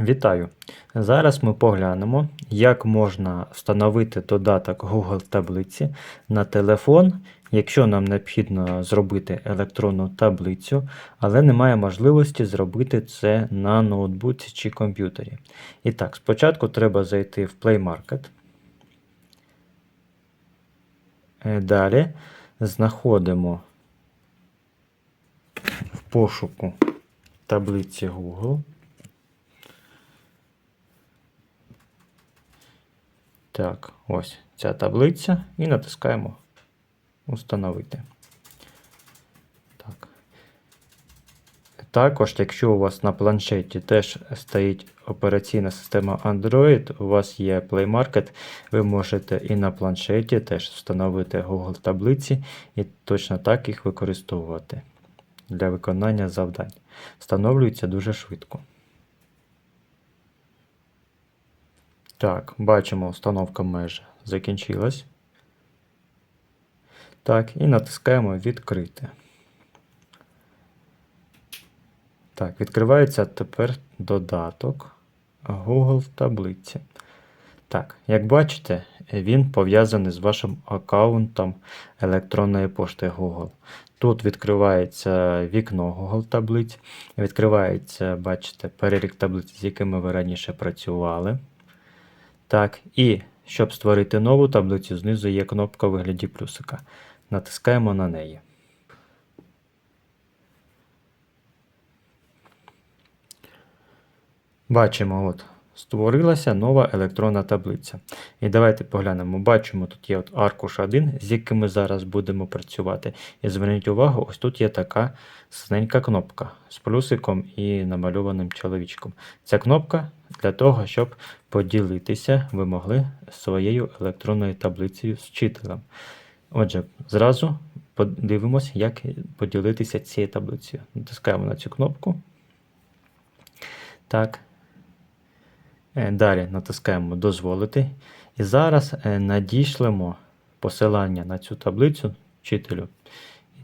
Вітаю! Зараз ми поглянемо, як можна встановити додаток Google таблиці на телефон, якщо нам необхідно зробити електронну таблицю, але немає можливості зробити це на ноутбуці чи комп'ютері. І так, спочатку треба зайти в Play Market. Е, Далі знаходимо в пошуку таблиці Google. Так, ось ця таблиця і натискаємо Установити. Так. Також, якщо у вас на планшеті теж стоїть операційна система Android, у вас є Play Market, ви можете і на планшеті теж встановити Google таблиці і точно так їх використовувати для виконання завдань. Встановлюється дуже швидко. Так, бачимо, установка майже закінчилась. Так, і натискаємо відкрити. Так, відкривається тепер додаток Google таблиці. Так, як бачите, він пов'язаний з вашим аккаунтом електронної пошти Google. Тут відкривається вікно Google таблиць, відкривається, бачите, перелік таблиць, з якими ви раніше працювали. Так, і щоб створити нову таблицю, знизу є кнопка у вигляді плюсика. Натискаємо на неї. Бачимо, от, створилася нова електронна таблиця. І давайте поглянемо. Бачимо, тут є от аркуш 1, з яким ми зараз будемо працювати. І зверніть увагу, ось тут є така синенька кнопка з плюсиком і намальованим чоловічком. Ця кнопка для того, щоб поділитися, ви могли своєю електронною таблицею з вчителем. Отже, зразу подивимось, як поділитися цією таблицею. Натискаємо на цю кнопку. Так. Е, Далі натискаємо Дозволити. І зараз е, надішлемо посилання на цю таблицю вчителю.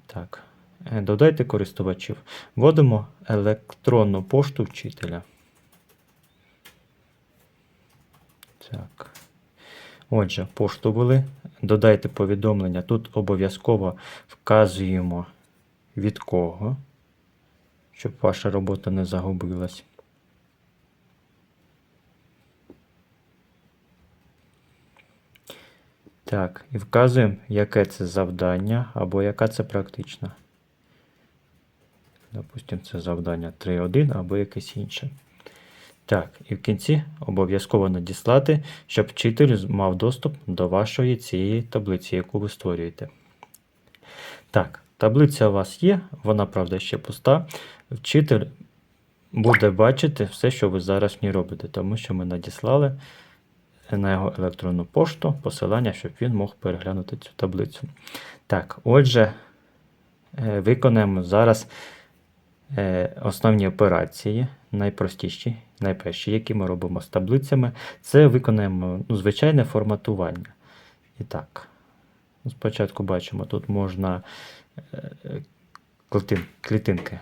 Так, е, додайте користувачів. Вводимо електронну пошту вчителя. Так. Отже, пошту ввели. Додайте повідомлення. Тут обов'язково вказуємо від кого, щоб ваша робота не загубилась. Так, і вказуємо, яке це завдання або яка це практична. Допустимо, це завдання 3.1 або якесь інше. Так, і в кінці обов'язково надіслати, щоб вчитель мав доступ до вашої цієї таблиці, яку ви створюєте. Так, таблиця у вас є, вона, правда, ще пуста. Вчитель буде бачити все, що ви зараз в ній робите, тому що ми надіслали на його електронну пошту посилання, щоб він мог переглянути цю таблицю. Так, отже, е, виконаємо зараз е, основні операції, найпростіші, найперші, які ми робимо з таблицями. Це виконаємо ну, звичайне форматування. І так, спочатку бачимо, тут можна е, клітинки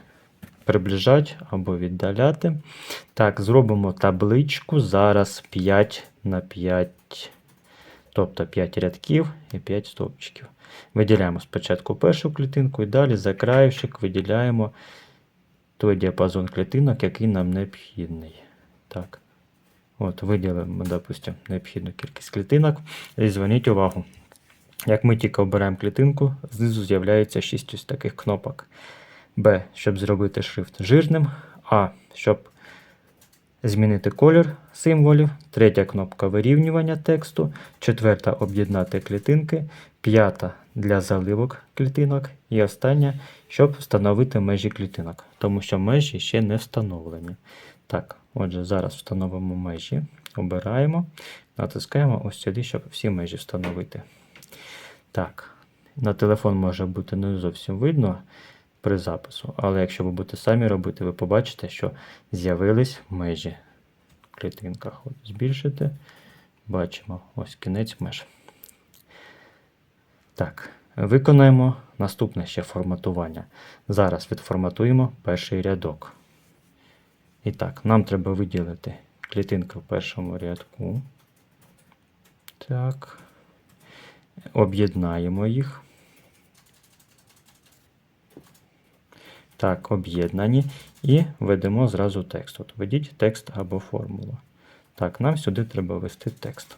приближати або віддаляти. Так, зробимо табличку зараз 5 на 5, тобто 5 рядків і 5 стовпчиків. Виділяємо спочатку першу клітинку і далі за краївчик виділяємо той діапазон клітинок, який нам необхідний. Так. От, Виділимо, допустимо, необхідну кількість клітинок. І зверніть увагу. Як ми тільки обираємо клітинку, знизу з'являється 6 ось таких кнопок. Б, щоб зробити шрифт жирним. А, щоб змінити колір символів. Третя кнопка вирівнювання тексту. Четверта об'єднати клітинки. П'ята для заливок клітинок. І остання, щоб встановити межі клітинок, тому що межі ще не встановлені. Так, отже, зараз встановимо межі. Обираємо, натискаємо ось сюди, щоб всі межі встановити. Так, на телефон може бути не зовсім видно при запису. Але якщо ви будете самі робити, ви побачите, що з'явились межі в клітинках. От Збільшити, бачимо ось кінець меж. Так, виконаємо наступне ще форматування. Зараз відформатуємо перший рядок. І так, нам треба виділити клітинки в першому рядку. Так. Об'єднаємо їх. Так, об'єднані. І ведемо зразу текст. От введіть текст або формулу. Так, нам сюди треба ввести текст.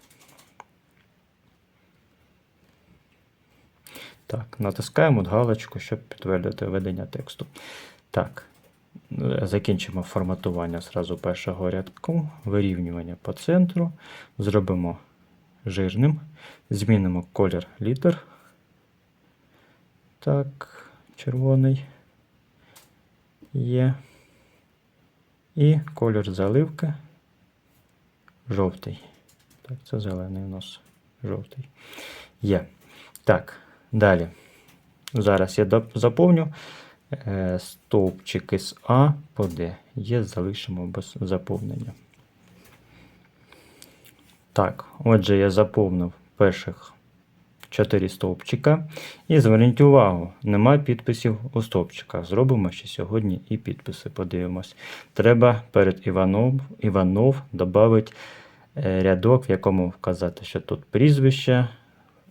Так, натискаємо галочку, щоб підтвердити введення тексту. Так, закінчимо форматування зразу першого рядку, вирівнювання по центру. Зробимо жирним, змінимо колір літер. Так, червоний є. І колір заливки жовтий. Так, це зелений у нас жовтий. Є. Так, далі. Зараз я заповню е, стовпчики з А по Д. Є, залишимо без заповнення. Так, отже, я заповнив перших 4 стовпчика. І зверніть увагу, нема підписів у стовпчиках. Зробимо ще сьогодні і підписи. Подивимось. Треба перед Іванов, Іванов додати е, рядок, в якому вказати, що тут прізвище,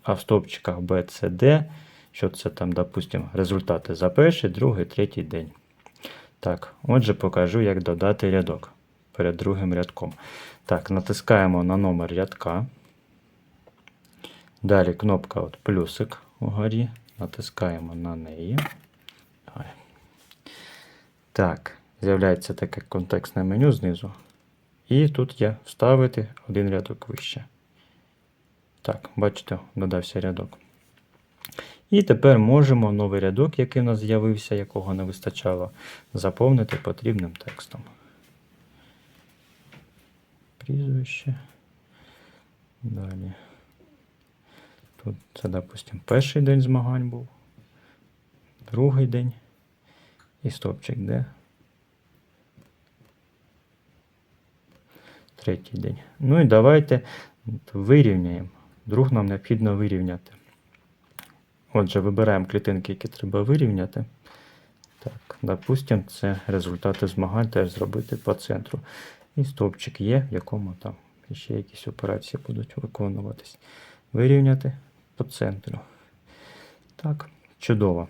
а в стовпчиках Б, С, Д, що це там, допустимо, результати за перший, другий, третій день. Так, отже, покажу, як додати рядок перед другим рядком. Так, натискаємо на номер рядка. Далі кнопка от плюсик угорі. Натискаємо на неї. Так, з'являється таке контекстне меню знизу. І тут є вставити один рядок вище. Так, бачите, додався рядок. І тепер можемо новий рядок, який у нас з'явився, якого не вистачало, заповнити потрібним текстом. Прізвище. Далі. Тут це, допустимо, перший день змагань був, другий день і стопчик де. Третій день. Ну і давайте вирівняємо. Друг нам необхідно вирівняти. Отже, вибираємо клітинки, які треба вирівняти. Так, допустимо, це результати змагань теж зробити по центру. І стовпчик є, в якому там ще якісь операції будуть виконуватись. Вирівняти по центру. Так, чудово.